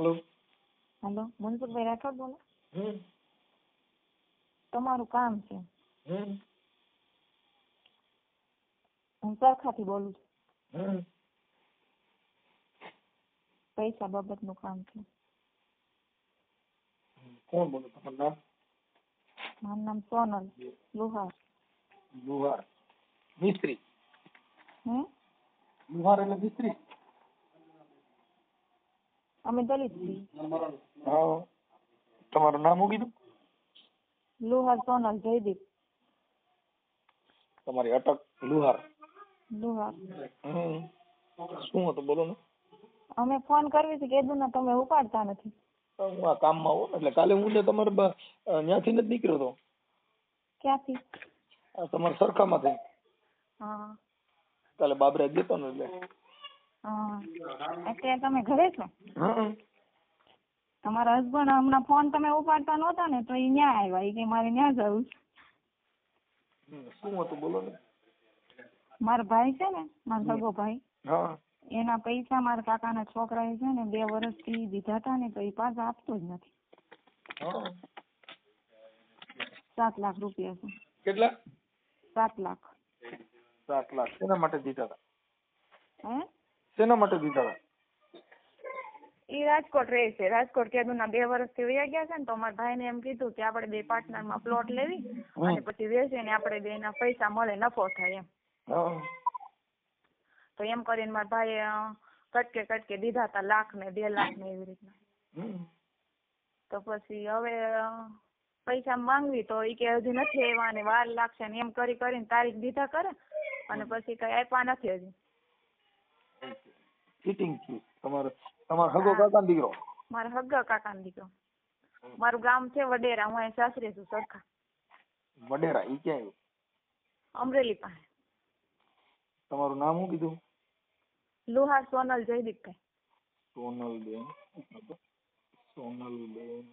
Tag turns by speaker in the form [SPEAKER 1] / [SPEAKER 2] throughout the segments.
[SPEAKER 1] Hello
[SPEAKER 2] hello Mansukhbhai Rathod બોલો? તમારું કામ છે. હું સરખાથી બોલું છું. પૈસા બાબતનું કામ છે.
[SPEAKER 1] કોણ બોલો? તમારું નામ?
[SPEAKER 2] મારું નામ સોનલ લુહાર.
[SPEAKER 1] લુહાર. મિસ્ત્રી.
[SPEAKER 2] હમ?
[SPEAKER 1] લુહાર એટલે મિસ્ત્રી?
[SPEAKER 2] અમે દલિત છીએ.
[SPEAKER 1] હા. તમારું નામ શું કીધું?
[SPEAKER 2] લુહાર સોનલ જયદીપ.
[SPEAKER 1] તમારી અટક લુહાર.
[SPEAKER 2] લુહાર.
[SPEAKER 1] હમ. શું હતું? બોલો ને.
[SPEAKER 2] અમે ફોન કરવી છે કે ને તમે ઉપાડતા નથી.
[SPEAKER 1] હું આ કામમાં હોઉં એટલે કાલે હું ને તમારે ત્યાંથી નથી નીકળ્યો હતો
[SPEAKER 2] ક્યાંથી?
[SPEAKER 1] તમારા સરખામાંથી.
[SPEAKER 2] હા.
[SPEAKER 1] કાલે બાબરા ગયો ને એટલે.
[SPEAKER 2] અત્યારે તમે ઘરે છો? તમારા હસબન્ડ હમણાં ફોન તમે ઉપાડતા નહોતા ને તો એ ન્યા આવ્યા. એ કે મારે ન્યા જવું.
[SPEAKER 1] શું હતું? બોલો ને.
[SPEAKER 2] મારો ભાઈ છે ને મારો સગો ભાઈ એના પૈસા મારા કાકાના છોકરાએ છે ને બે વર્ષથી દીધા હતા ને તો એ પાછા આપતો જ નથી. સાત લાખ રૂપિયા છે.
[SPEAKER 1] કેટલા?
[SPEAKER 2] સાત લાખ.
[SPEAKER 1] સાત લાખ. એના માટે દીધા હતા?
[SPEAKER 2] હે?
[SPEAKER 1] શેના માટે દીધા હતા?
[SPEAKER 2] એ રાજકોટ રહે છે. રાજકોટ કેદુના બે વર્ષથી વયા ગયા છે ને તો મારા ભાઈને એમ કીધું કે આપણે બે પાર્ટનરમાં પ્લોટ લેવી અને પછી વેચીને આપણે બે ના પૈસા મળે નફો થાય એમ. તો એમ કરીને મારા ભાઈએ કટકે કટકે દીધા હતા લાખ ને બે લાખ ને એવી રીતના. તો પછી હવે પૈસા માંગવી તો ઈ કે હજી નથી આવ્યા ને વાર લાગશે ને એમ કરી કરીને તારીખ દીધા કરે અને પછી કઈ આપ્યા નથી હજી.
[SPEAKER 1] ચીટિંગ થયું તમારો તમારો હગો કાકા દીકરો.
[SPEAKER 2] મારા હગ્ગા કાકાનો દીકરો. મારું ગામ છે વડેરા. હું અહીં સાસરે છું સરખા.
[SPEAKER 1] વડેરા ઈ ક્યાં આવ્યું?
[SPEAKER 2] અમરેલી પાસે.
[SPEAKER 1] તમારું નામ શું કીધું?
[SPEAKER 2] લુહાર સોનલ જયદીપભાઈ.
[SPEAKER 1] સોનલબેન. સોનલબેન.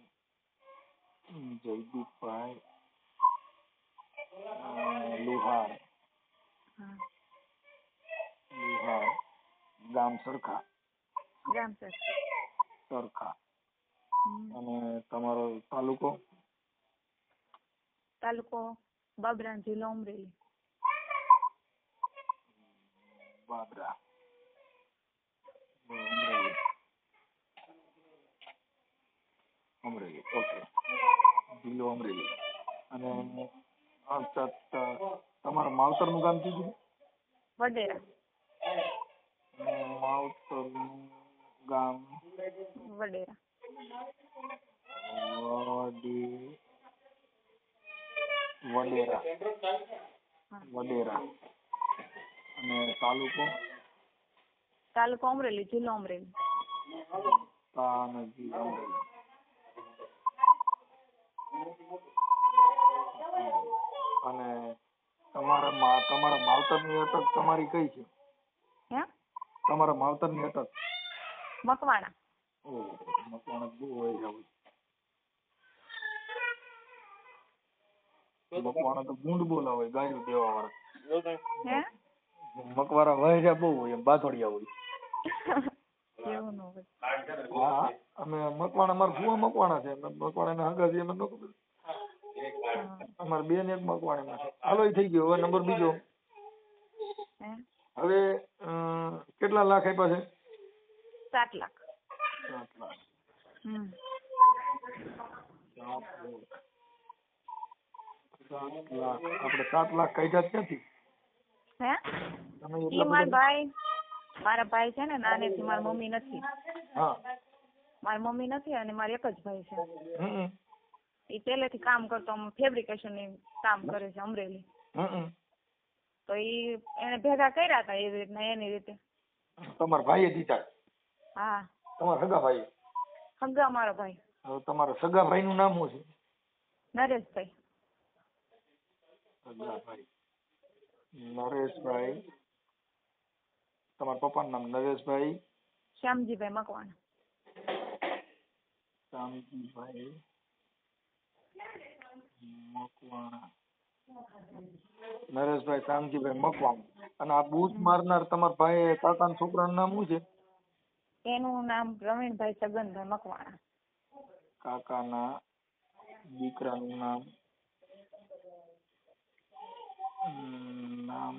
[SPEAKER 1] જયદીપભાઈ. લુહાર. લુહાર. ગામ સરખા.
[SPEAKER 2] ગામ સર.
[SPEAKER 1] સરખા. અને તમારો તાલુકો?
[SPEAKER 2] તાલુકો બાબરા જિલ્લો અમરેલી.
[SPEAKER 1] બાબરા. અમરેલી. અમરેલી ઓકે. જિલ્લો અમરેલી. અને અચ્છા તમારા માવતરનું ગામ કીધું
[SPEAKER 2] વડેરા.
[SPEAKER 1] માવતરનું ગામ.
[SPEAKER 2] વડેરા.
[SPEAKER 1] વડી વડેરા. વડેરા. અને તાલુકો?
[SPEAKER 2] તાલુકો અમરેલી જિલ્લો અમરેલી.
[SPEAKER 1] અને તમારા મા તમારા માવતરની અટક તમારી કઈ છે? તમારા માવતરની અટક
[SPEAKER 2] મકવાણા.
[SPEAKER 1] ઓહ મકવાણા બહુ હોય જવું મકવાણા તો ગુંડ બોલા હોય ગાયું દેવા વાળા.
[SPEAKER 2] હે?
[SPEAKER 1] મકવારા વહેજા બહુ હોય એમ બાથોડિયા હોય. અમે મકવાણા અમારા ફુવા મકવાણા છે મકવાણા ને હગા છે એમને બે ને
[SPEAKER 2] હા.
[SPEAKER 1] અમારે બેન એક મકવાણીમાં છે. હાલો એ થઈ ગયો હવે નંબર બીજો. હવે કેટલા લાખ આપ્યા છે?
[SPEAKER 2] સાત લાખ.
[SPEAKER 1] સાત લાખ.
[SPEAKER 2] હમ.
[SPEAKER 1] સાત લાખ. આપણે સાત લાખ કાઢ્યા ક્યાંથી?
[SPEAKER 2] હે?
[SPEAKER 1] એ
[SPEAKER 2] મારા ભાઈ મારા ભાઈ છે ને નાનેથી મારી મમ્મી નથી.
[SPEAKER 1] હા.
[SPEAKER 2] મારી મમ્મી નથી અને મારે એક જ ભાઈ છે.
[SPEAKER 1] હમ
[SPEAKER 2] એ પહેલેથી કામ કરતો ફેબ્રિકેશનની કામ કરે છે અમરેલી.
[SPEAKER 1] હમ.
[SPEAKER 2] તો ઈ એને ભેગા કર્યા હતા એવી રીતના એની રીતે.
[SPEAKER 1] તમારા ભાઈએ દીધા?
[SPEAKER 2] હા.
[SPEAKER 1] તમારા સગા ભાઈ
[SPEAKER 2] સગા મારો ભાઈ.
[SPEAKER 1] હવે તમારા સગા ભાઈનું નામ શું છે?
[SPEAKER 2] નરેશભાઈ.
[SPEAKER 1] સગા ભાઈ. નરેશભાઈ. તમારા પપ્પાનું નામ નરેશભાઈ.
[SPEAKER 2] શ્યામજીભાઈ મકવાણા.
[SPEAKER 1] શ્યામજીભાઈ મકવાણા. નરેશભાઈ શામજીભાઈ મકવાણા. અને આ બૂટ મારનાર તમારા ભાઈ કાકાના છોકરાનું નામ શું છે?
[SPEAKER 2] એનું નામ પ્રવીણભાઈ છગનભાઈ મકવાણા.
[SPEAKER 1] કાકાના દીકરાનું નામ નામ.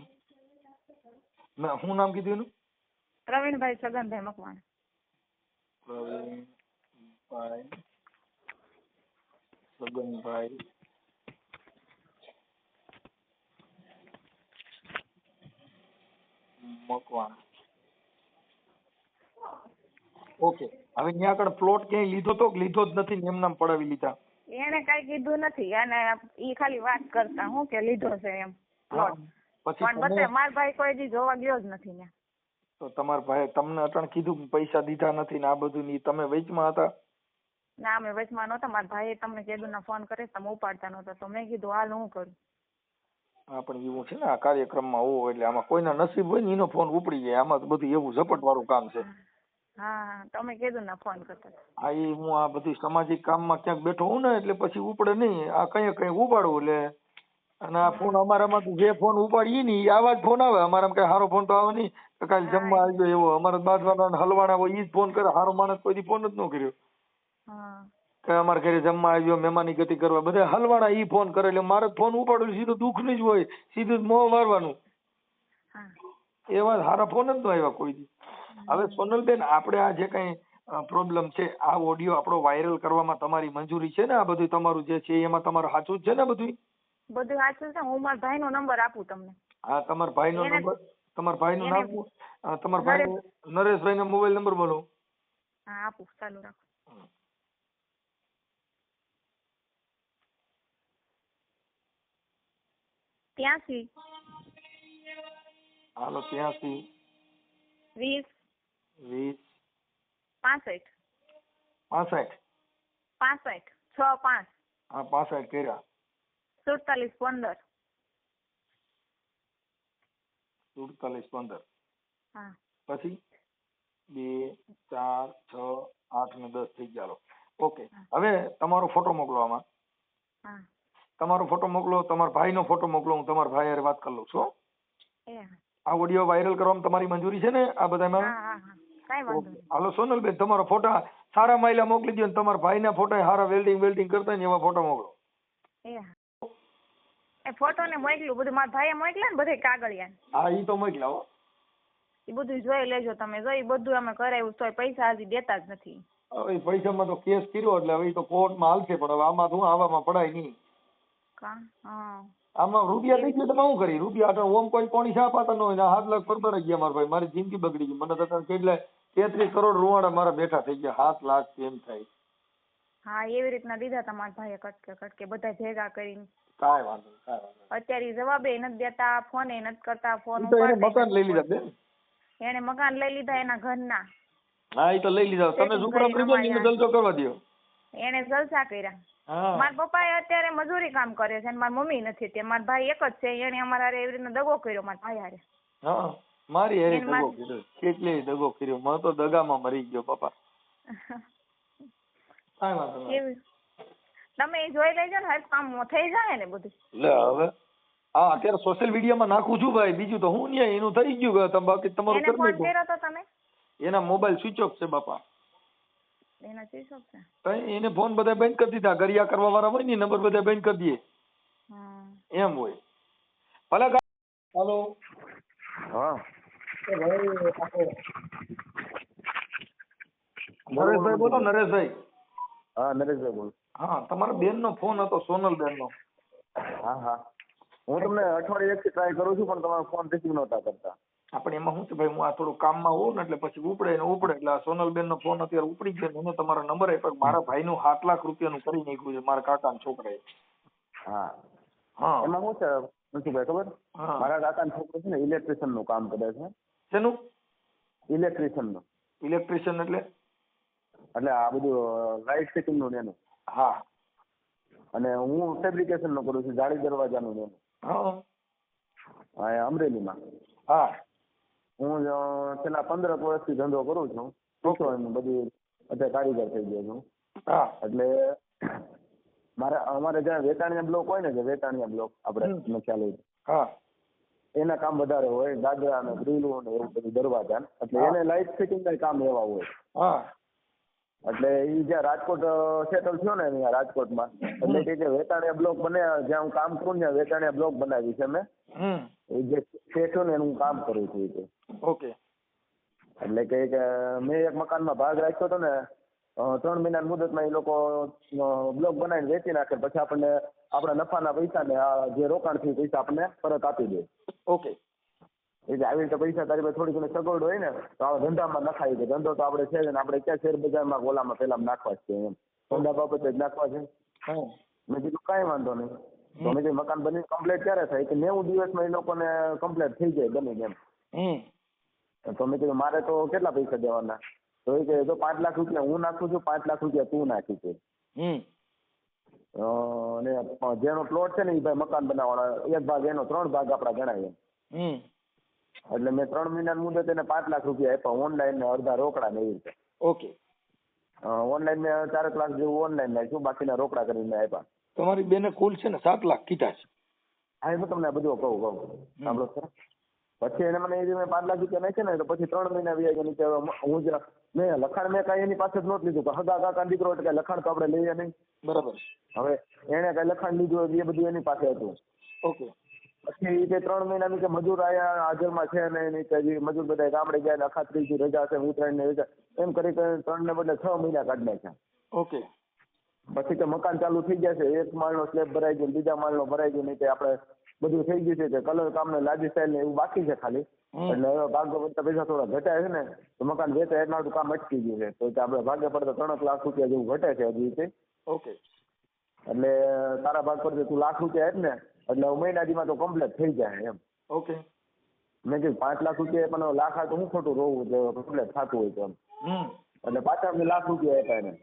[SPEAKER 1] ના શું નામ કીધું એનું?
[SPEAKER 2] પ્રવીણભાઈ છગનભાઈ મકવાણા.
[SPEAKER 1] પ્રવીણભાઈ છગનભાઈ મકવાણા ઓકે હવે ત્યાં આગળ પ્લોટ ક્યાંય લીધો તો? કે લીધો જ નથી ને એમ નામ પડાવી લીધા?
[SPEAKER 2] એને કઈ કીધું નથી અને ઈ ખાલી વાત કરતા હું કે લીધો છે એમ
[SPEAKER 1] પછી
[SPEAKER 2] પણ બધે માર ભાઈ કોઈ દી જોવા ગયો જ નથી ને
[SPEAKER 1] તો તમાર ભાઈ તમને અટણ કીધું કે પૈસા દીધા નથી ને આ બધું ની તમે વેચમાં હતા?
[SPEAKER 2] ના અમે વેચમાં નહોતા. મારા ભાઈએ તમને કીધું ના ફોન કરે તમે ઉપાડતા નહોતા. તો મેં કીધું હાલ હું કરું?
[SPEAKER 1] હા પણ એવું છે ને આ કાર્યક્રમમાં હોવો એટલે આમાં કોઈના નસીબ હોય ને એનો ફોન ઉપડી જાય. આમાં તો બધું એવું ઝપટ વાળું કામ છે.
[SPEAKER 2] હા તમે કીધું ને ફોન કરતા.
[SPEAKER 1] હા એ હું આ બધી સામાજિક કામમાં ક્યાંક બેઠો હોઉં ને એટલે પછી ઉપડે નહીં. આ કઈ કઈ ઉપાડવું એટલે. અને આ ફોન અમારામાં જે ફોન ઉપાડીએ ને એ આવા જ ફોન આવે. અમારામાં કઈ સારો ફોન તો આવે નહીં. કાલે જમવા આવી ગયો એવો. અમારા બાજવાના હલવાના હોય એ જ ફોન કરે. સારો માણસ કોઈ દી ફોન જ ન કર્યો.
[SPEAKER 2] હા.
[SPEAKER 1] કે અમારા ઘરે જમવા આવ્યો મહેમાની ગતિ કરવા. બધા હલવાના ઈ ફોન કરે એટલે મારે ફોન ઉપાડ્યો સીધું દુઃખ જ હોય. સીધું મોં મારવાનું. એવા સારા ફોન જ ન આવ્યા કોઈ દી. હવે સોનલબેન આપણે આ જે કઈ પ્રોબ્લેમ છે આ ઓડિયો આપણો વાયરલ કરવામાં તમારી મંજૂરી છે ને આ બધું તમારું જે છે એમાં તમારું સાચું જ છે ને બધું
[SPEAKER 2] બધું સાચું છે. હું મારા ભાઈનો નંબર આપું તમને.
[SPEAKER 1] હા તમારા ભાઈનો નંબર તમારા ભાઈનું નામ તમારા ભાઈ નરેશભાઈનો મોબાઈલ નંબર બોલો.
[SPEAKER 2] હા આપું. ચાલુ રાખો. ત્યાંસી
[SPEAKER 1] હાલો ત્યાંસી
[SPEAKER 2] વીસ.
[SPEAKER 1] વીસ.
[SPEAKER 2] પાસઠ.
[SPEAKER 1] પાસઠ.
[SPEAKER 2] પાસઠ. છ પાંચ.
[SPEAKER 1] હા પાસઠ કર્યા.
[SPEAKER 2] સુડતાલીસ પંદર.
[SPEAKER 1] સુડતાલીસ પંદર.
[SPEAKER 2] હા.
[SPEAKER 1] પછી? બે ચાર છ આઠ ને દસ થઈ ગયા. ઓકે. હવે તમારો ફોટો મોકલો આમાં.
[SPEAKER 2] હા.
[SPEAKER 1] તમારો ફોટો મોકલો તમારા ભાઈનો ફોટો મોકલો હું તમારા ભાઈ હારે વાત કરી લઉં છું હો. આ ઓડિયો વાયરલ કરવામાં તમારી મંજૂરી છે ને આ બધામાં?
[SPEAKER 2] હા હા કાંઈ વાંધો નહીં.
[SPEAKER 1] હાલો સોનલબેન તમારો ફોટા સારા માયલા મોકલી દો ને તમારા ભાઈના ફોટા સારા વેલ્ડિંગ વેલ્ડિંગ કરતા હોય ને એવા ફોટા મોકલો.
[SPEAKER 2] એ હા. એ ફોટો ને મોકલ્યું બધું મારા ભાઈએ મોકલ્યા ને બધે કાગળિયા
[SPEAKER 1] હા ઈ તો મોકલા હો.
[SPEAKER 2] એ બધું જોઈ લેજો તમે જો બધું અમે કરાવ્યું તોય પૈસા હજી દેતા જ નથી.
[SPEAKER 1] હવે ઈ પૈસામાં તો કેસ કર્યો એટલે હવે ઈ તો કોર્ટમાં હાલશે પણ હવે આમાં તો હું આવામાં પડાય નહીં. આમાં રૂપિયા ગયા તો હું કરી? રૂપિયા આટલા ઓમ કોઈ કોણી શા પાતા ન હોય હાથ લાખ પર પર ગયા મારા ભાઈ. મારી જિંદગી બગડી ગઈ. મને તો અત્યારે કેટલા તેત્રીસ કરોડ રૂવાડા મારા બેઠા થઈ ગયા. હાથ લાખ કેમ થાય.
[SPEAKER 2] હા એવી રીતના દીધા તમારા ભાઈએ કટકે કટકે. બધા ભેગા કરીને.
[SPEAKER 1] કાંઈ વાંધો કાંઈ વાંધો
[SPEAKER 2] અત્યારે જવાબે નથી દેતા. ફોન એ નથી કરતા. ફોન
[SPEAKER 1] તો એને મકાન લઈ લીધા બેન.
[SPEAKER 2] એને મકાન લઈ લીધા એના ઘરના.
[SPEAKER 1] હા એ તો લઈ લીધા. તમે ને
[SPEAKER 2] અમારે
[SPEAKER 1] જલસો કરવા દ્યો.
[SPEAKER 2] એને જલસા કર્યા. મારા પપ્પા અત્યારે મજૂરી કામ કરે છે અને મારી મમ્મી નથી તે મારા ભાઈ એક જ છે એને અમારા હારે એવી રીતના દગો કર્યો મારા ભાઈ હારે.
[SPEAKER 1] હા મારી હારે દગો કર્યો. કેટલી દગો કર્યો. મને તો દગામાં મરી ગયો પપ્પા. કાંઈ વાંધો નહીં.
[SPEAKER 2] તમે એ જોઈ લેજો ને હર કામ થઈ જાય ને બધું.
[SPEAKER 1] લે હવે. હા અત્યારે સોશિયલ મીડિયામાં નાખું છું ભાઈ. બીજું તો હું ન્યાય એનું થઈ ગયું કે તમે બાકી તમારું
[SPEAKER 2] એને
[SPEAKER 1] કરી
[SPEAKER 2] ફોન
[SPEAKER 1] નાખો.
[SPEAKER 2] કર્યો તો તમે?
[SPEAKER 1] એના મોબાઈલ સ્વિચ ઓફ છે બાપા.
[SPEAKER 2] એના જઈ શકશે
[SPEAKER 1] તઈ એને ફોન બધા બંધ કરી દીધા. ગરિયા કરવા વાળા હોય ને નંબર બધા બંધ કરી દઈએ એમ હોય. ભલે હાલો.
[SPEAKER 3] હા.
[SPEAKER 1] નરેશભાઈ બોલો નરેશભાઈ.
[SPEAKER 3] હા નરેશભાઈ બોલો.
[SPEAKER 1] હા તમારા બેન નો ફોન હતો સોનલ બેન નો
[SPEAKER 3] હા હા. હું તમને અઠવાડિયે એકથી ટ્રાય કરું છું પણ તમારો ફોન રિસીવ નહોતા કરતા.
[SPEAKER 1] આપણે એમાં શું છે ભાઈ હું આ થોડું કામમાં હોઉં ને એટલે પછી ઉપડે ને ઉપડે. એટલે આ સોનલબેન નો ફોન અત્યારે ઉપડી ગયો મને તમારો નંબર આપ્યો મારા ભાઈ નું સાત લાખ રૂપિયાનું કરી નાખ્યું છે મારા કાકાના છોકરાએ.
[SPEAKER 3] હા.
[SPEAKER 1] હા.
[SPEAKER 3] એમાં શું છે મનસુખભાઈ ખબર? મારા કાકા કાકાનો છોકરો છે ને ઇલેક્ટ્રિશિયનનું કામ કરે છે.
[SPEAKER 1] શેનું?
[SPEAKER 3] ઇલેક્ટ્રિશિયનનું
[SPEAKER 1] ઇલેક્ટ્રિશિયન એટલે?
[SPEAKER 3] એટલે આ બધું લાઇટ ફિટિંગનું ને એનું.
[SPEAKER 1] હા.
[SPEAKER 3] અને હું ફેબ્રિકેશનનું કરું છું જાળી દરવાજાનું નું એનું.
[SPEAKER 1] હા.
[SPEAKER 3] અમરેલીમાં.
[SPEAKER 1] હા.
[SPEAKER 3] હું છેલ્લા પંદર વર્ષથી ધંધો કરું છું. છોકરો એમ બધી અત્યારે કારીગર થઈ ગયો છું.
[SPEAKER 1] હા.
[SPEAKER 3] એટલે મારે અમારે જ્યાં વેટાણીયા બ્લોક હોય ને જે વેટાણીયા બ્લોક આપણે તમને ખ્યાલ હોય.
[SPEAKER 1] હા.
[SPEAKER 3] એના કામ વધારે હોય દાદરા ને ગ્રીલું ને એવું બધું દરવાજા. એટલે એને લાઇટ ફિટિંગ ના કામ એવા હોય.
[SPEAKER 1] હા.
[SPEAKER 3] એટલે એ જ્યાં રાજકોટ સેટલ થયો ને અહીંયા રાજકોટમાં એટલે કે જે વેતાણીયા બ્લોક બને જ્યાં હું કામ કરું ને વેતાણીયા બ્લોક બનાવી છે મેં. એ જે શેઠો ને એનું હું કામ કરું છું
[SPEAKER 1] ઓકે.
[SPEAKER 3] એટલે કે મેં એક મકાનમાં ભાગ રાખ્યો હતો ને ત્રણ મહિનાની મુદતમાં એ લોકો બ્લોક બનાવીને વેચી નાખે પછી આપણને આપણા નફાના પૈસા ને આ જે રોકાણ થયું પૈસા આપણને પરત આપી દે.
[SPEAKER 1] ઓકે.
[SPEAKER 3] એટલે આવી રીતે પૈસા તારી પાસે થોડી ઘણી સગવડ હોય ને તો આવા ધંધામાં નખાય છે. ધંધો તો આપણે છે ને આપણે ક્યાં શેર બજારમાં ઓલામાં પેલા નાખવા છે એમ. ધંધા બાબતે જ નાખવા છે. મેં કીધું કાંઈ વાંધો નહીં. તો મેં મકાન બની કમ્પ્લીટ ક્યારે થાય? કે નેવું દિવસમાં એ લોકોને કમ્પ્લીટ થઈ જાય બની એમ. તો મેં કીધું મારે તો કેટલા પૈસા દેવાના? તો એ કે જો પાંચ લાખ રૂપિયા હું નાખું છું પાંચ લાખ રૂપિયા તું નાખી છે. અને જેનો પ્લોટ છે ને એ ભાઈ મકાન બનાવવાના એક ભાગ એનો ત્રણ ભાગ આપણા ગણાય એમ. એટલે મેં ત્રણ મહિનાની મુદત એને પાંચ લાખ રૂપિયા આપ્યા. ઓનલાઈન ને અડધા રોકડા ને એવી રીતે.
[SPEAKER 1] ઓકે.
[SPEAKER 3] ઓનલાઈન મેં ચારેક લાખ જેવું ઓનલાઈન નાખ્યું બાકીના રોકડા કરીને આપ્યા.
[SPEAKER 1] તમારી બેને કુલ છે ને સાત લાખ કીધા છે?
[SPEAKER 3] હા એ તમને બધું કહું કહું. સાંભળો સર પછી એને મને એ પાંચ લાખ રૂપિયા નાખ્યા ને તો પછી ત્રણ મહિના વ્યાજ નીચે હું જ મેં લખાણ મેં કાંઈ એની પાસે જ નહોતું લીધું હગા કાકા દીકરો એટલે લખાણ તો આપણે લઈએ નહીં.
[SPEAKER 1] બરાબર
[SPEAKER 3] હવે એને કાંઈ લખાણ લીધું એ બધું એની પાસે હતું.
[SPEAKER 1] ઓકે.
[SPEAKER 3] પછી તે ત્રણ મહિનાની કે મજૂર આયા હાજરમાં છે ને એની કે મજૂર બધા ગામડે ગયા ને અખાત્રીજી રજા છે ઉત્તરાયણની રજા એમ કરી ત્રણ ને બદલે છ મહિના કાઢી નાખ્યા
[SPEAKER 1] ઓકે.
[SPEAKER 3] પછી તો મકાન ચાલુ થઈ ગયા છે એક માળનો સ્લેબ ભરાઈ ગયો બીજા માળનો ભરાઈ ગયો નહીં તે આપણે બધું થઈ ગયું છે કે કલર કામ ને લાદી સ્ટાઇલ ને એવું બાકી છે ખાલી. એટલે હવે ભાગ્ય પડતા પૈસા થોડા ઘટાય છે ને તો મકાન વેચાય એટલા કામ અટકી ગયું છે. તો આપડે આપણે ભાગ્ય પડતા ત્રણ લાખ રૂપિયા જેવું ઘટે છે હજી રીતે
[SPEAKER 1] ઓકે.
[SPEAKER 3] એટલે તારા ભાગ પર તું લાખ રૂપિયા આપ ને એટલે હવે મહિના તો કમ્પ્લીટ થઈ જાય એમ.
[SPEAKER 1] ઓકે
[SPEAKER 3] મેં કીધું પાંચ લાખ રૂપિયા પણ લાખ આ તો હું ખોટું રોવું જો કમ્પ્લેટ થતું હોય તો એમ. એટલે પાછા મેં લાખ રૂપિયા આપ્યા એને.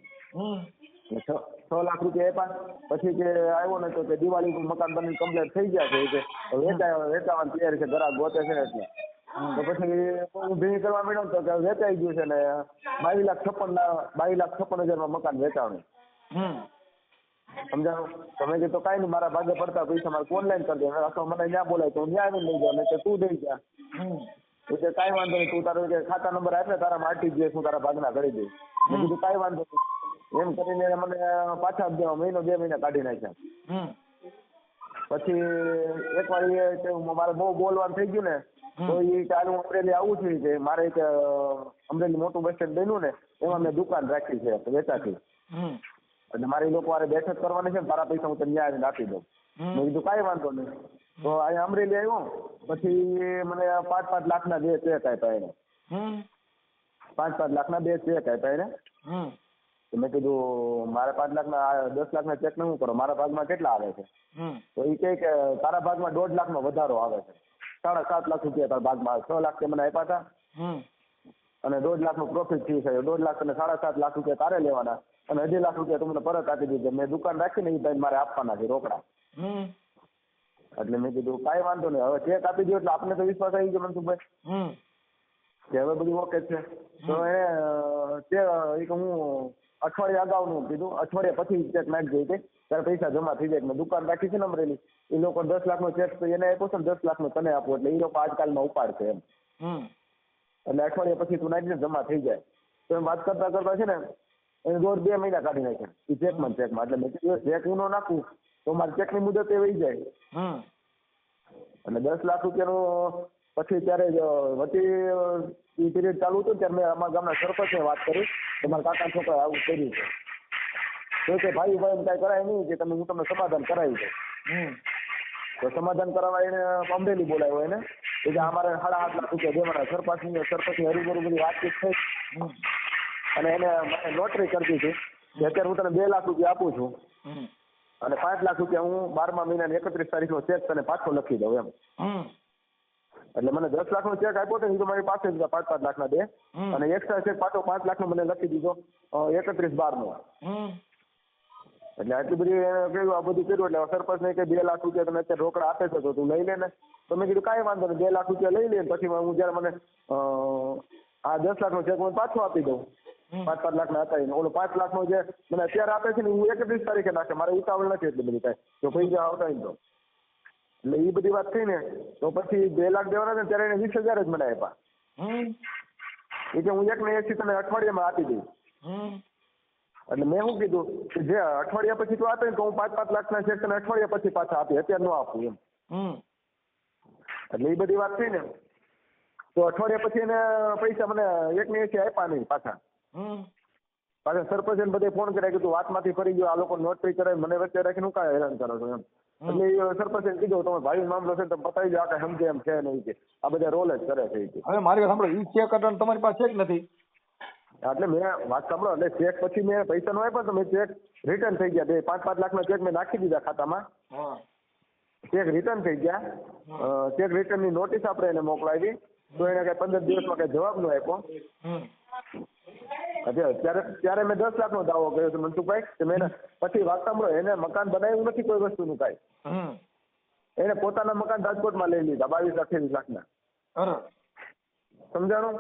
[SPEAKER 3] છ લાખ રૂપિયા આપ્યા પછી કે આવ્યો ને તો કે દિવાળી મકાન બની કમ્પ્લેટ થઈ ગયા છે કે વેચાય વેચાવાની તૈયારી છે ગ્રાહક ગોતે છે ને એટલે. તો પછી હું ભેગી કરવા માંડ્યો તો કે વેચાઈ ગયું છે ને બાવીસ લાખ છપ્પન બાવીસ લાખ છપ્પન હજારમાં મકાન વેચાણું સમજાણું? તમે કીધું કાંઈ નહીં મારા ભાગે પડતા પૈસા મારે ઓનલાઈન કરી દે. અથવા મને ત્યાં બોલાય તો હું ત્યાં આવીને લઈ જાઉં નહીં તો તું દઈ જા. એટલે કાંઈ વાંધો નહીં તું તારો કે ખાતા નંબર આપે ને તારા આરટીજીએસ હું તારા ભાગના કરી દઈશ. મેં કીધું કાંઈ વાંધો નહીં. એમ કરીને મને પાછા આપી મહિનો બે મહિના કાઢી નાખ્યા. પછી એક વાર એ કે મારે બહુ બોલવાનું થઈ ગયું ને તો એ ચાલુ હું અમરેલી આવું છું ઈ કે મારે એક અમરેલી મોટું બસ સ્ટેન્ડ બન્યું ને એમાં મેં દુકાન રાખી છે વેચાતી. એટલે મારે લોકો હારે બેઠક કરવાની છે ને તારા પૈસા હું તને આવીને આપી દઉં. મેં કીધું કાંઈ વાંધો નહીં. તો અહીંયા અમરેલી આવ્યો પછી મને પાંચ પાંચ લાખના બે ચેક આપ્યા એને.
[SPEAKER 1] પાંચ
[SPEAKER 3] પાંચ પાંચ લાખના બે ચેક આપ્યા એને. મેં કીધું મારે પાંચ લાખના ના દસ લાખના ચેક શું કરો મારા ભાગમાં કેટલા આવે છે? તો એ કહે કે તારા ભાગમાં દોઢ લાખનો વધારો આવે છે. સાડા સાત લાખ રૂપિયા તારા ભાગમાં છ લાખ તે મને આપ્યા હતા અને દોઢ લાખનું પ્રોફિટ થયું છે. દોઢ લાખ અને સાડા સાત લાખ રૂપિયા તારે લેવાના. અને અઢી લાખ રૂપિયા તમને પરત આપી દીધો. મેં દુકાન રાખીને એ મારે આપવાના છે રોકડા. એટલે મેં કીધું કાંઈ વાંધો નહીં. હવે ચેક આપી દો એટલે આપને તો વિશ્વાસ આવી ગયો મનસુખભાઈ. કે હવે બધું ઓકે છે. તો એ તે એક હું અઠવાડિયા અગાઉનું કીધું. અઠવાડિયા પછી ચેક નાખી કે ત્યારે પૈસા જમા થઈ જાય. મેં દુકાન રાખી છે ને અમરેલી. એ લોકો દસ લાખનો ચેક તો એને આપ્યો છે ને દસ લાખનો તને આપો. એટલે એ લોકો આજકાલમાં ઉપાડશે એમ. એટલે અઠવાડિયા પછી તું નાખી જમા થઈ જાય. તો એમ વાત કરતા કરતા છે ને એને દોઢ બે મહિના કાઢી નાખ્યા. એ ચેકમાં ચેકમાં. એટલે મેં કીધું ચેક હું ન નાખું તો મારી ચેકની મુદત એ વહી જાય.
[SPEAKER 1] અને
[SPEAKER 3] એટલે દસ લાખ રૂપિયાનો પછી ત્યારે વચ્ચે એ પીરિયડ ચાલુ હતું ત્યારે મેં અમારા ગામના સરપંચને વાત કરી. કે મારા કાકા છોકરાએ આવું કર્યું છે. તો કે ભાઈ ભાઈ કાંઈ કરાય નહીં કે તમે હું તમને સમાધાન કરાવી દઉં. તો સમાધાન કરાવવા એને અમરેલી બોલાવ્યો એને. કે અમારે સાડા આઠ લાખ રૂપિયા દેવાના સરપંચની સરપંચની હરીભરી બધી વાતચીત થઈ. અને એને મને લોટરી કરતી હતી. કે અત્યારે હું તને બે લાખ રૂપિયા આપું છું. અને પાંચ લાખ રૂપિયા હું બારમા મહિનાની એકત્રીસ તારીખનો ચેક તને પાછો લખી દઉં એમ. એટલે મને દસ લાખ નો ચેક આપ્યો હતો એ તો મારી પાસે જ પાંચ પાંચ પાંચ લાખના બે. અને એક્સ્ટ્રા ચેક પાછો પાંચ લાખનો મને લખી દીધો એકત્રીસ બારનો.
[SPEAKER 1] હમ.
[SPEAKER 3] એટલે આટલી બધી એને કહ્યું આ બધું કર્યું એટલે સરપંચ ને કે બે લાખ રૂપિયા તમે અત્યારે રોકડા આપે છે તો તું લઈ લે ને. તો મેં કીધું કાંઈ વાંધો નહીં બે લાખ રૂપિયા લઈ લે પછી હું જ્યારે મને આ દસ લાખનો ચેક હું પાછો આપી દઉં. પાંચ પાંચ લાખ ના હતા ઓલો પાંચ લાખનો જે મને અત્યારે આપે છે ને હું એકત્રીસ તારીખે નાખે. મારે ઉતાવળ નથી એટલી બધી કાંઈ. જો પૈસા આવતા ને તો. એટલે એ બધી વાત થઈ ને તો પછી બે લાખ દેવાના ને ત્યારે એને વીસ હજાર જ મને આપ્યા.
[SPEAKER 1] એટલે
[SPEAKER 3] એ કે હું એક ને એસી તને અઠવાડિયામાં આપી દઈશ. એટલે મેં શું કીધું કે જે અઠવાડિયા પછી તું આપે ને તો હું પાંચ પાંચ લાખના ચેક તને અઠવાડિયા પછી પાછા આપી અત્યારે ન આપું એમ. એટલે એ બધી વાત થઈ ને. તો અઠવાડિયા પછી એને પૈસા મને એક ને એસી આપ્યા નહીં પાછા. પાછા સરપંચ બધે ફોન કર્યા કીધું વાતમાંથી ફરી ગયો આ લોકો નોટરી કરાય મને વચ્ચે રાખીને હું કાંઈ હેરાન કરો છો એમ. એટલે એ સરપંચે કીધું તમે ભાઈ મામલો છે તો બતાવી દો આખા સમજે એમ છે નહીં કે. આ બધા રોલ જ કરે છે
[SPEAKER 1] હવે મારી સાંભળો ઈ ચેક અટન તમારી પાસે છે કે નથી?
[SPEAKER 3] એટલે મેં વાત સાંભળો એટલે ચેક પછી મેં પૈસા નો આપ્યો તો મેં ચેક રિટર્ન થઈ ગયા. બે પાંચ પાંચ લાખના ચેક મેં નાખી દીધા ખાતામાં.
[SPEAKER 1] હા.
[SPEAKER 3] ચેક રિટર્ન થઈ ગયા. ચેક રિટર્નની નોટિસ આપણે એને મોકલાવી. તો એને કઈ પંદર દિવસમાં કઈ જવાબ નો આપ્યો. અત્યારે ત્યારે ત્યારે મેં દસ લાખનો દાવો કર્યો હતો મનસુખભાઈ કે મેં પછી વાત સાંભળો એને મકાન બનાવ્યું નથી કોઈ વસ્તુનું કાંઈ.
[SPEAKER 1] હમ.
[SPEAKER 3] એને પોતાના મકાન રાજકોટમાં લઈ લીધા બાવીસ અઠ્યાવીસ લાખના. સમજાણું?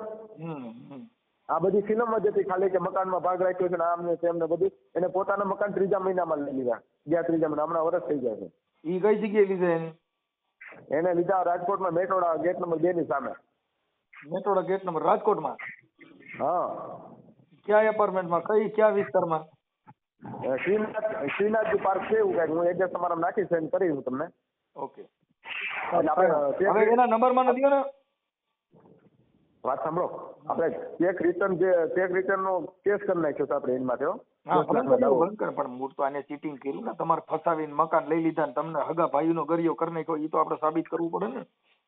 [SPEAKER 3] આ બધી ફિલ્મ જ હતી ખાલી કે મકાનમાં ભાગ રાખ્યો છે ને આમ ને તેમ ને બધું. એને પોતાના મકાન ત્રીજા મહિનામાં લઈ લીધા. ગયા ત્રીજા મહિના. હમણાં વર્ષ થઈ ગયા છે.
[SPEAKER 1] એ કઈ જગ્યાએ લીધા એને?
[SPEAKER 3] એને લીધા રાજકોટમાં મેટોડા ગેટ નંબર બે ની સામે.
[SPEAKER 1] મેટોડા ગેટ નંબર રાજકોટમાં?
[SPEAKER 3] હા.
[SPEAKER 1] કયા એપાર્ટમેન્ટમાં કઈ કયા વિસ્તારમાં?
[SPEAKER 3] શ્રીનાથ શ્રીનાથજી પાર્ક છે એવું કાંઈક. હું એડ્રેસ તમારા નાખી સેન્ડ કરી હું તમને.
[SPEAKER 1] ઓકે.
[SPEAKER 3] એટલે આપણે
[SPEAKER 1] એના નંબરમાં નથી ને?
[SPEAKER 3] વાત સાંભળો. આપણે ચેક રિટર્ન જે ચેક રિટર્ન નો કેસ કરી નાખ્યો આપણે એની માટે
[SPEAKER 1] પણ મૂળ તો આને ચીટિંગ કર્યું ને. તમારે ફસાવીને મકાન લઈ લીધા ને તમને હગા ભાઈનો ગરિયો કરી નાખ્યો એ તો આપણે સાબિત કરવું પડે ને.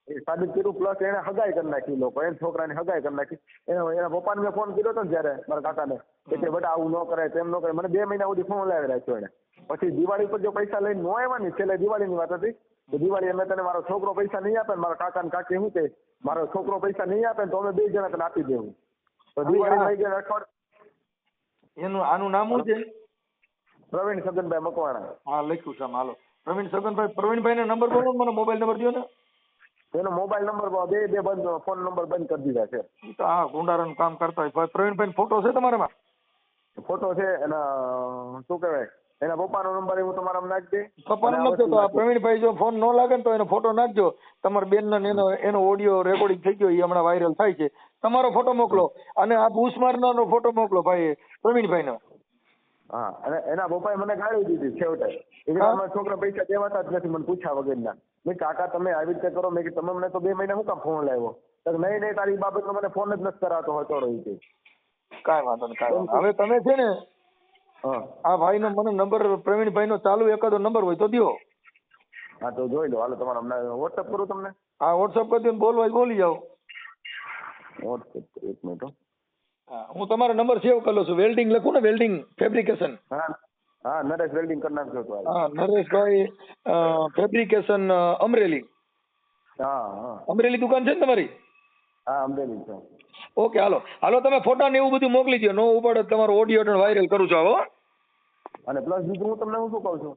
[SPEAKER 3] એ સાબિત કર્યું પ્લસ એને હગાઈ કરી નાખી લોકો. એને છોકરાને હગાઈ કરી નાખી. એના એના પપ્પાને મેં ફોન કર્યો હતો ને જ્યારે મારા કાકાને. કે બધા બેટા આવું ન કરાય તેમ ન કરે મને બે મહિના સુધી ફોન લાવી રાખ્યો એને. પછી દિવાળી પર જો પૈસા લઈને ન આવ્યા ને છેલ્લે દિવાળીની વાત હતી. તો દિવાળી અમે તને મારો છોકરો પૈસા નહીં આપે મારા કાકા ને કાકી શું કે મારો છોકરો પૈસા નહીં આપે તો અમે બે જણા તને આપી દેવું. તો દિવાળી લઈ ગયા અઠવાડિયે
[SPEAKER 1] એનું આનું નામ શું છે?
[SPEAKER 3] પ્રવીણ સગનભાઈ મકવાણા.
[SPEAKER 1] હા લખ્યું છે હાલો. પ્રવીણ સગનભાઈ પ્રવીણભાઈ નંબર બોલો મને મોબાઈલ નંબર દો ને.
[SPEAKER 3] એનો મોબાઈલ નંબર બે બે બંધ ફોન નંબર બંધ કરી દીધા છે.
[SPEAKER 1] હા તો આ ગુંડારાનું કામ કરતા હોય. પ્રવીણભાઈ ફોટો છે તમારામાં?
[SPEAKER 3] ફોટો છે એના શું કહેવાય? એના પપ્પાનો નંબર હું તમારા નાખી દે
[SPEAKER 1] પપ્પાનો નથી તો આ પ્રવીણભાઈ જો ફોન ન લાગે ને તો એનો ફોટો નાખજો. તમારા બેનનો ને એનો એનો ઓડિયો રેકોર્ડિંગ થઈ ગયો એ હમણાં વાયરલ થાય છે. તમારો ફોટો મોકલો અને આ બૂસ મારનારનો ફોટો મોકલો ભાઈ પ્રવીણભાઈનો.
[SPEAKER 3] હા અને એના પપ્પાએ મને ગાળી દીધી છેવટે.
[SPEAKER 1] એટલે
[SPEAKER 3] અમારા છોકરા પૈસા દેવાતા જ નથી મને પૂછ્યા વગરના. મેં કાકા તમે આવી રીતે કરો. મેં તમે મને તો બે મહિના હું કામ ફોન લાવ્યો? તો નહીં નહીં તારી બાબતનો મને ફોન જ નથી કરાતો. હતો
[SPEAKER 1] કઈ વાંધો નહીં કાંઈ હવે તમે છે ને આ ભાઈનો મને નંબર પ્રવીણભાઈનો ચાલુ એકાદો નંબર હોય તો દ્યો.
[SPEAKER 3] હા તો જોઈ લો. હાલો તમારો હમણાં વોટ્સઅપ કરું તમને?
[SPEAKER 1] હા વોટ્સઅપ કરી દો ને બોલવા બોલી જાઓ.
[SPEAKER 3] વોટ્સઅપ એક મિનિટ હા.
[SPEAKER 1] હું તમારો નંબર સેવ કરું છું. વેલ્ડિંગ લખું ને વેલ્ડિંગ ફેબ્રિકેશન.
[SPEAKER 3] હા હા નરેશ વેલ્ડિંગ કરી નાખજો તો.
[SPEAKER 1] હા નરેશભાઈ ફેબ્રિકેશન અમરેલી.
[SPEAKER 3] હા હા.
[SPEAKER 1] અમરેલી દુકાન છે ને તમારી?
[SPEAKER 3] હા અમરેલી છે
[SPEAKER 1] ઓકે હાલો. હાલો તમે ફોટા ને એવું બધું મોકલી દો નો ઉપાડે તમારો ઓડિયો વાયરલ કરું છું હો
[SPEAKER 3] અને પ્લસ બીજું હું તમને હું શું કહું છું?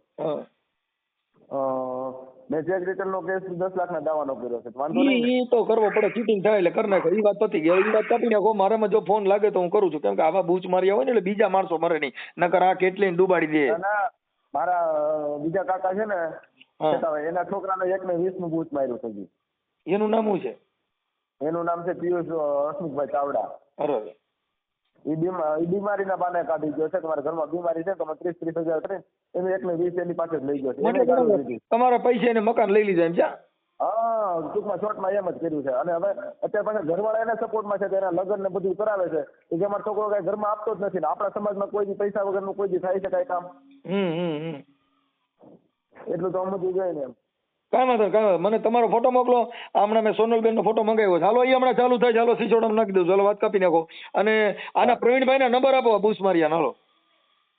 [SPEAKER 3] મેં ચેક રિટર્નનો કેસ દસ લાખના દાવાનો કર્યો છે વાંધો નહીં ને?
[SPEAKER 1] તો કરવો પડે ચીટિંગ થાય એટલે કરી નાખો. એ વાત પતી ગઈ. ઈ વાત કાપી નાખો. મારામાં જો ફોન લાગે તો હું કરું છું. કેમ કે આવા બૂચ માર્યા હોય ને એટલે બીજા માણસો મરે નહીં. નકર આ કેટલી ડૂબાડી દે.
[SPEAKER 3] ના, ના. મારા બીજા કાકા છે ને
[SPEAKER 1] એના
[SPEAKER 3] છોકરા એના છોકરાને એક ને વીસનું બૂચ માર્યું છે
[SPEAKER 1] એનું નામ શું છે?
[SPEAKER 3] એનું નામ છે પિયુષ હસમુખભાઈ ચાવડા.
[SPEAKER 1] અરે.
[SPEAKER 3] એ બીમારી એ બીમારીના બાને કાઢી ગયો છે. તમારા ઘરમાં બીમારી છે તમે ત્રીસ ત્રીસ હજાર કરીને એનું એક ને વીસ એની પાસે જ લઈ ગયો છે.
[SPEAKER 1] તમારા પૈસા એને મકાન લઈ લીધા એમ છે?
[SPEAKER 3] હા ટૂંકમાં શોર્ટમાં એમ જ કર્યું છે. અને હવે અત્યારે પાસે ઘરવાળા એના સપોર્ટમાં છે એના લગ્ન ને બધું કરાવે છે. કે કે અમારો છોકરો કઈ ઘરમાં આપતો જ નથી ને આપણા સમાજમાં કોઈ પૈસા વગરનું કોઈ થાય છે કઈ કામ?
[SPEAKER 1] હમ હમ
[SPEAKER 3] એટલું તો સમજવું જોઈએ ને એમ.
[SPEAKER 1] કાંઈ વાંધો નહીં, કાંઈ વાંધો મને તમારો ફોટો મોકલો. હમણાં મેં સોનલબેન નો ફોટો મંગાવ્યો છે. હાલો એ હમણાં ચાલુ થાય ચાલો સિસોડામાં નાખી દઉં ચાલો વાત કાપી નાખો. અને આના પ્રવીણભાઈ ના નંબર આપો બુસ મારિયા હાલો.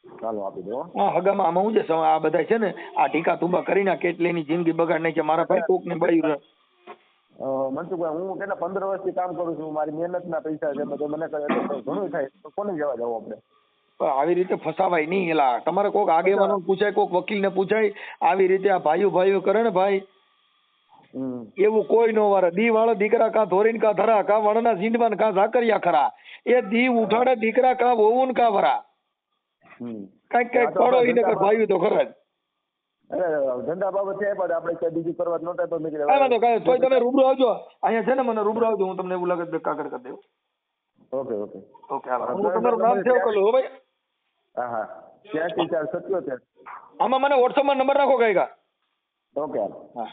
[SPEAKER 3] ચાલો આપી દો.
[SPEAKER 1] હા હગામાં આમાં હું છે? આ બધા છે ને આ ટીકા તુંબા કરીને કેટલીની જિંદગી બગાડ નાખે મારા ભાઈ કોક ને બાયું
[SPEAKER 3] મનસુખભાઈ હું કેટલા પંદર વર્ષથી કામ કરું છું. મારી મહેનતના પૈસા છે બધે મને ઘણું થાય. તો કોને જવા જવું આપણે?
[SPEAKER 1] પણ આવી રીતે ફસાવાય નહીં એલા. તમારે કોક આગેવાનો પૂછાય કોક વકીલને પૂછાય આવી રીતે આ ભાઈઓ ભાઈઓ કરે ને ભાઈ. એવું કોઈ નો વારે. દી વાળો દીકરા કા ધોરીન કા ધરા કા વણના ઝીંડવાન કા ઝાકરિયા ખરા. એ દી ઉઠાડે દીકરા કા વોવું કા વરા. કંઈક કંઈક પડો
[SPEAKER 3] ઈને
[SPEAKER 1] કર ભાઈઓ તો ખરા
[SPEAKER 3] ધંધા બાબત છે પણ આપણે કઈ બીજું કરવા નહોતા તો નીકળે
[SPEAKER 1] હા તો કાંઈ તોય તમે રૂબરૂ આવજો. અહીંયા છે ને મને રૂબરૂ આવજો હું તમને એવું લાગે કાકર કરી દઉં.
[SPEAKER 3] Okay okay.
[SPEAKER 1] ઓકે તમારું નામ છે કરી લો ભાઈ.
[SPEAKER 3] હા હા ત્યાંથી ચાર સત્યોતેર.
[SPEAKER 1] આમાં મને વોટ્સઅપમાં નંબર નાખો કાંઈક
[SPEAKER 3] ઓકે
[SPEAKER 1] હા.